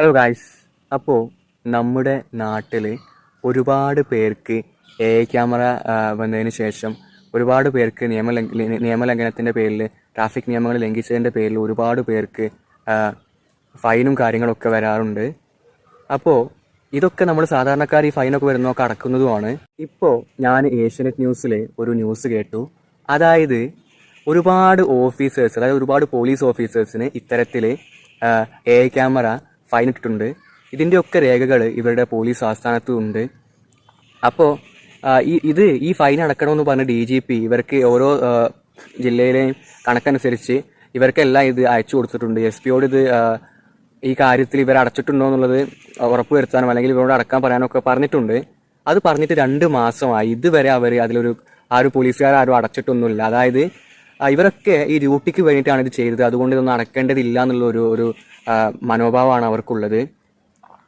Hello guys അപ്പോൾ നമ്മുടെ നാട്ടിൽ ഒരുപാട് പേർക്ക് എ ക്യാമറ വന്നതിന് ശേഷം ഒരുപാട് പേർക്ക് നിയമ നിയമലംഘനത്തിന്റെ പേരിൽ ട്രാഫിക് നിയമങ്ങൾ ലംഘിച്ചതിന്റെ പേരിൽ ഒരുപാട് പേർക്ക് ഫൈനും കാര്യങ്ങളൊക്കെ വരാറുണ്ട്. അപ്പോൾ ഇതൊക്കെ നമ്മൾ സാധാരണക്കാർ ഈ ഫൈനൊക്കെ വരുന്നതൊക്കെ അടക്കുന്നതുമാണ്. ഇപ്പോൾ ഞാൻ ഏഷ്യനെറ്റ് ന്യൂസിൽ ഒരു ന്യൂസ് കേട്ടു. അതായത് ഒരുപാട് ഓഫീസേഴ്സ് അതായത് ഒരുപാട് പോലീസ് ഓഫീസേഴ്സിന് ഇത്തരത്തിൽ എ ക്യാമറ ഫൈൻ ഇട്ടിട്ടുണ്ട്. ഇതിന്റെയൊക്കെ രേഖകൾ ഇവരുടെ പോലീസ് ആസ്ഥാനത്തുണ്ട്. അപ്പോൾ ഈ ഇത് ഈ ഫൈൻ അടക്കണമെന്ന് പറഞ്ഞ ഡി ജി പി ഇവർക്ക് ഓരോ ജില്ലയിലെയും കണക്കനുസരിച്ച് ഇവർക്കെല്ലാം ഇത് അയച്ചു കൊടുത്തിട്ടുണ്ട്. എസ് പിയോട് ഇത് ഈ കാര്യത്തിൽ ഇവർ അടച്ചിട്ടുണ്ടോ എന്നുള്ളത് ഉറപ്പ് വരുത്താനും അല്ലെങ്കിൽ ഇവരോട് അടക്കാൻ പറയാനൊക്കെ പറഞ്ഞിട്ടുണ്ട്. അത് പറഞ്ഞിട്ട് രണ്ട് മാസമായി. ഇതുവരെ അവർ അതിലൊരു ആ ഒരു പോലീസുകാർ ആരും അടച്ചിട്ടൊന്നുമില്ല. അതായത് ഇവരൊക്കെ ഈ ഡ്യൂട്ടിക്ക് വേണ്ടിയിട്ടാണ് ഇത് ചെയ്തത്. അതുകൊണ്ട് ഇതൊന്നും അടക്കേണ്ടതില്ല എന്നുള്ള ഒരു ഒരു മനോഭാവമാണ് അവർക്കുള്ളത്.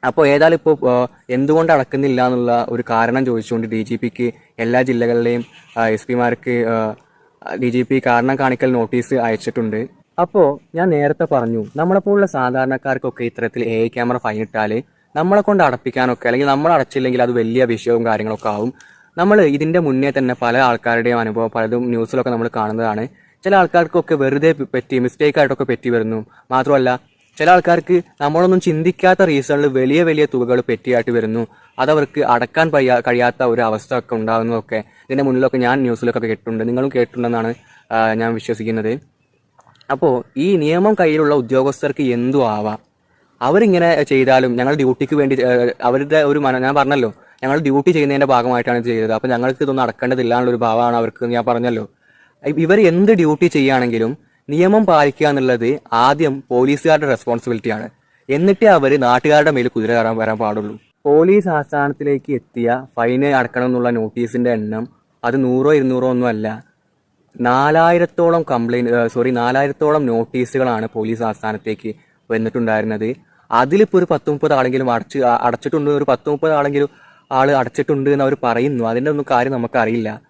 അപ്പോൾ ഏതായാലും ഇപ്പോൾ എന്തുകൊണ്ട് അടക്കുന്നില്ല എന്നുള്ള ഒരു കാരണം ചോദിച്ചുകൊണ്ട് ഡി ജി പിക്ക് എല്ലാ ജില്ലകളിലെയും എസ് പിമാർക്ക് ഡി ജി പി കാരണം കാണിക്കൽ നോട്ടീസ് അയച്ചിട്ടുണ്ട്. അപ്പോൾ ഞാൻ നേരത്തെ പറഞ്ഞു നമ്മളെപ്പോലുള്ള സാധാരണക്കാർക്കൊക്കെ ഇത്തരത്തിൽ എ ക്യാമറ ഫൈൻ ഇട്ടാൽ നമ്മളെ കൊണ്ട് അടപ്പിക്കാനൊക്കെ അല്ലെങ്കിൽ നമ്മൾ അടച്ചില്ലെങ്കിൽ അത് വലിയ വിഷയവും കാര്യങ്ങളൊക്കെ ആവും. നമ്മൾ ഇതിന്റെ മുന്നേ തന്നെ പല ആൾക്കാരുടെയും അനുഭവം പലതും ന്യൂസിലൊക്കെ നമ്മൾ കാണുന്നതാണ്. ചില ആൾക്കാർക്കൊക്കെ വെറുതെ പറ്റി മിസ്റ്റേക്ക് ആയിട്ടൊക്കെ പറ്റി വരുന്നു. മാത്രമല്ല ചില ആൾക്കാർക്ക് നമ്മളൊന്നും ചിന്തിക്കാത്ത റീസണിൽ വലിയ വലിയ തുകകൾ പെറ്റിയായിട്ട് വരുന്നു. അതവർക്ക് അടക്കാൻ പയ്യാ കഴിയാത്ത ഒരു അവസ്ഥ ഒക്കെ ഉണ്ടാകുന്നതൊക്കെ ഇതിന്റെ മുന്നിലൊക്കെ ഞാൻ ന്യൂസിലൊക്കെ കേട്ടിട്ടുണ്ട്. നിങ്ങളും കേട്ടിട്ടുണ്ടെന്നാണ് ഞാൻ വിശ്വസിക്കുന്നത്. അപ്പോൾ ഈ നിയമം കയ്യിലുള്ള ഉദ്യോഗസ്ഥർക്ക് എന്തു ആവാം? അവരിങ്ങനെ ചെയ്താലും ഞങ്ങൾ ഡ്യൂട്ടിക്ക് വേണ്ടി അവരുടെ ഒരു മന ഞാൻ പറഞ്ഞല്ലോ ഞങ്ങൾ ഡ്യൂട്ടി ചെയ്യുന്നതിന്റെ ഭാഗമായിട്ടാണ് ചെയ്തത്. അപ്പോൾ ഞങ്ങൾക്ക് ഇതൊന്നും നടക്കേണ്ടതില്ല എന്നുള്ളൊരു ഭാവമാണ് അവർക്ക് ഞാൻ പറഞ്ഞല്ലോ. ഇവർ എന്ത് ഡ്യൂട്ടി ചെയ്യുകയാണെങ്കിലും നിയമം പാലിക്കുക എന്നുള്ളത് ആദ്യം പോലീസുകാരുടെ റെസ്പോൺസിബിലിറ്റിയാണ് എന്നിട്ടേ അവർ നാട്ടുകാരുടെ മേൽ കുതിര കയറാൻ വരാൻ പാടുള്ളൂ. പോലീസ് ആസ്ഥാനത്തിലേക്ക് എത്തിയ ഫൈന് അടക്കണം എന്നുള്ള നോട്ടീസിന്റെ എണ്ണം അത് നൂറോ ഇരുന്നൂറോ ഒന്നും അല്ല. നാലായിരത്തോളം കംപ്ലൈന്റ് സോറി നാലായിരത്തോളം നോട്ടീസുകളാണ് പോലീസ് ആസ്ഥാനത്തേക്ക് വന്നിട്ടുണ്ടായിരുന്നത്. അതിലിപ്പോൾ ഒരു പത്ത് മുപ്പത് ആളെങ്കിലും അടച്ച് അടച്ചിട്ടുണ്ട്? ഒരു പത്ത് മുപ്പത് ആളെങ്കിലും ആൾ അടച്ചിട്ടുണ്ട് എന്ന് അവർ പറയുന്നു. അതിന്റെ ഒന്നും കാര്യം നമുക്കറിയില്ല.